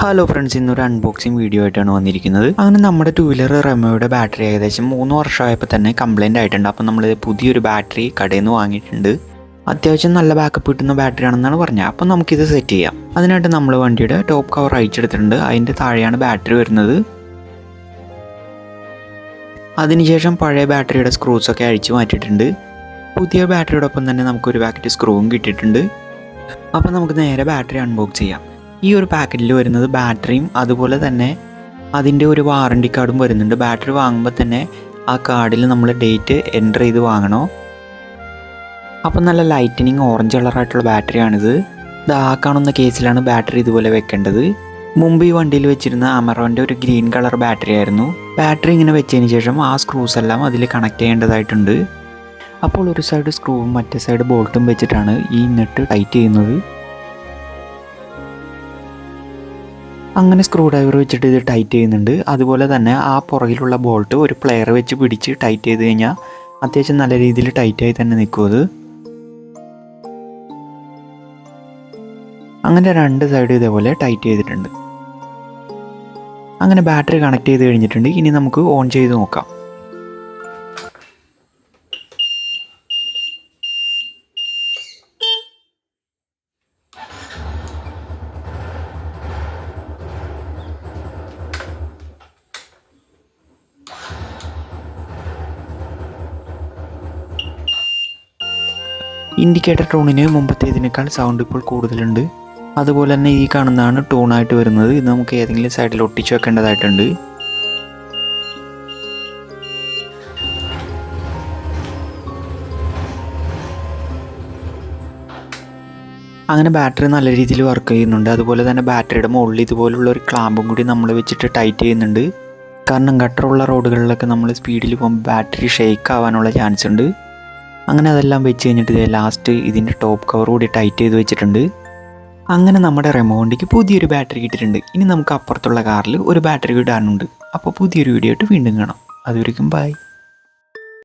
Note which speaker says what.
Speaker 1: Hello friends ഇന്നൊരു unboxing video ആയിട്ടാണ് വന്നിരിക്കുന്നത്. അങ്ങനെ നമ്മുടെ ടൂ വീലർ റെമോയുടെ ബാറ്ററി ഏകദേശം മൂന്ന് വർഷമായപ്പോൾ തന്നെ കംപ്ലൈന്റ് ആയിട്ടുണ്ട്. അപ്പോൾ നമ്മൾ പുതിയൊരു ബാറ്ററി കടയിൽ നിന്ന് വാങ്ങിയിട്ടുണ്ട്. അത്യാവശ്യം നല്ല ബാക്കപ്പ് കിട്ടുന്ന ബാറ്ററി ആണെന്നാണ് പറഞ്ഞത്. അപ്പോൾ നമുക്കിത് സെറ്റ് ചെയ്യാം. അതിനായിട്ട് നമ്മൾ വണ്ടിയുടെ ടോപ്പ് കവർ അയച്ചെടുത്തിട്ടുണ്ട് അതിന്റെ താഴെയാണ് ബാറ്ററി വരുന്നത്. അതിനുശേഷം പഴയ ബാറ്ററിയുടെ സ്ക്രൂസ് ഒക്കെ അഴിച്ചു മാറ്റിയിട്ടുണ്ട്. പുതിയ ബാറ്ററിയോടൊപ്പം തന്നെ നമുക്കൊരു പാക്കറ്റ് സ്ക്രൂവും കിട്ടിയിട്ടുണ്ട്. അപ്പോൾ നമുക്ക് നേരെ ബാറ്ററി അൺബോക്സ് ചെയ്യാം. ഈ ഒരു പാക്കറ്റിൽ വരുന്നത് ബാറ്ററിയും അതുപോലെ തന്നെ അതിന്റെ ഒരു വാറണ്ടി കാർഡും വരുന്നുണ്ട്. ബാറ്ററി വാങ്ങുമ്പോൾ തന്നെ ആ കാർഡിൽ നമ്മൾ ഡേറ്റ് എന്റർ ചെയ്ത് വാങ്ങണോ. അപ്പം നല്ല ലൈറ്റനിങ് ഓറഞ്ച് കളറായിട്ടുള്ള ബാറ്ററിയാണിത് ഇത് ആ കാണുന്ന കേസിലാണ് ബാറ്ററി ഇതുപോലെ വെക്കേണ്ടത്. മുമ്പ് ഈ വണ്ടിയിൽ വെച്ചിരുന്ന അമറോന്റെ ഒരു ഗ്രീൻ കളർ ബാറ്ററി ആയിരുന്നു. ബാറ്ററി ഇങ്ങനെ വെച്ചതിന് ശേഷം ആ സ്ക്രൂസ് എല്ലാം അതിൽ കണക്ട് ചെയ്യേണ്ടതായിട്ടുണ്ട്. അപ്പോൾ ഒരു സൈഡ് സ്ക്രൂവും മറ്റേ സൈഡ് ബോൾട്ടും വെച്ചിട്ടാണ് ഈ നെറ്റ് ടൈറ്റ് ചെയ്യുന്നത്. അങ്ങനെ സ്ക്രൂ ഡ്രൈവർ വെച്ചിട്ട് ഇത് ടൈറ്റ് ചെയ്യുന്നുണ്ട്. അതുപോലെ തന്നെ ആ പുറകിലുള്ള ബോൾട്ട് ഒരു പ്ലെയർ വെച്ച് പിടിച്ച് ടൈറ്റ് ചെയ്ത് കഴിഞ്ഞാൽ അത്യാവശ്യം നല്ല രീതിയിൽ ടൈറ്റായി തന്നെ നിൽക്കും അത്. അങ്ങനെ രണ്ട് സൈഡ് ഇതേപോലെ ടൈറ്റ് ചെയ്തിട്ടുണ്ട്. അങ്ങനെ ബാറ്ററി കണക്ട് ചെയ്ത് കഴിഞ്ഞിട്ടുണ്ട്. ഇനി നമുക്ക് ഓൺ ചെയ്ത് നോക്കാം. ഇൻഡിക്കേറ്റർ ടോണിന് മുമ്പത്തേതിനേക്കാൾ സൗണ്ട് ഇപ്പോൾ കൂടുതലുണ്ട്. അതുപോലെ തന്നെ ഈ കാണുന്നതാണ് ടൂണായിട്ട് വരുന്നത്. ഇത് നമുക്ക് ഏതെങ്കിലും സൈഡിൽ ഒട്ടിച്ചു വെക്കേണ്ടതായിട്ടുണ്ട്. അങ്ങനെ ബാറ്ററി നല്ല രീതിയിൽ വർക്ക് ചെയ്യുന്നുണ്ട്. അതുപോലെ തന്നെ ബാറ്ററിയുടെ മുകളിൽ ഇതുപോലുള്ള ഒരു ക്ലാമ്പും കൂടി നമ്മൾ വെച്ചിട്ട് ടൈറ്റ് ചെയ്യുന്നുണ്ട്. കാരണം ഗട്ടറുള്ള റോഡുകളിലൊക്കെ നമ്മൾ സ്പീഡിൽ പോകുമ്പോൾ ബാറ്ററി ഷേക്ക് ആവാനുള്ള ചാൻസ് ഉണ്ട്. അങ്ങനെ അതെല്ലാം വെച്ച് കഴിഞ്ഞിട്ട് ലാസ്റ്റ് ഇതിന്റെ ടോപ്പ് കവർ കൂടി ടൈറ്റ് ചെയ്ത് വെച്ചിട്ടുണ്ട്. അങ്ങനെ നമ്മുടെ റെമോണ്ടിക്ക് പുതിയൊരു ബാറ്ററി കിട്ടിയിട്ടുണ്ട്. ഇനി നമുക്ക് അപ്പുറത്തുള്ള കാറിൽ ഒരു ബാറ്ററി ഇടാനുണ്ട് അപ്പോൾ പുതിയൊരു വീഡിയോ ആയിട്ട് വീണ്ടും കാണാം. അതുവരെയും ബൈ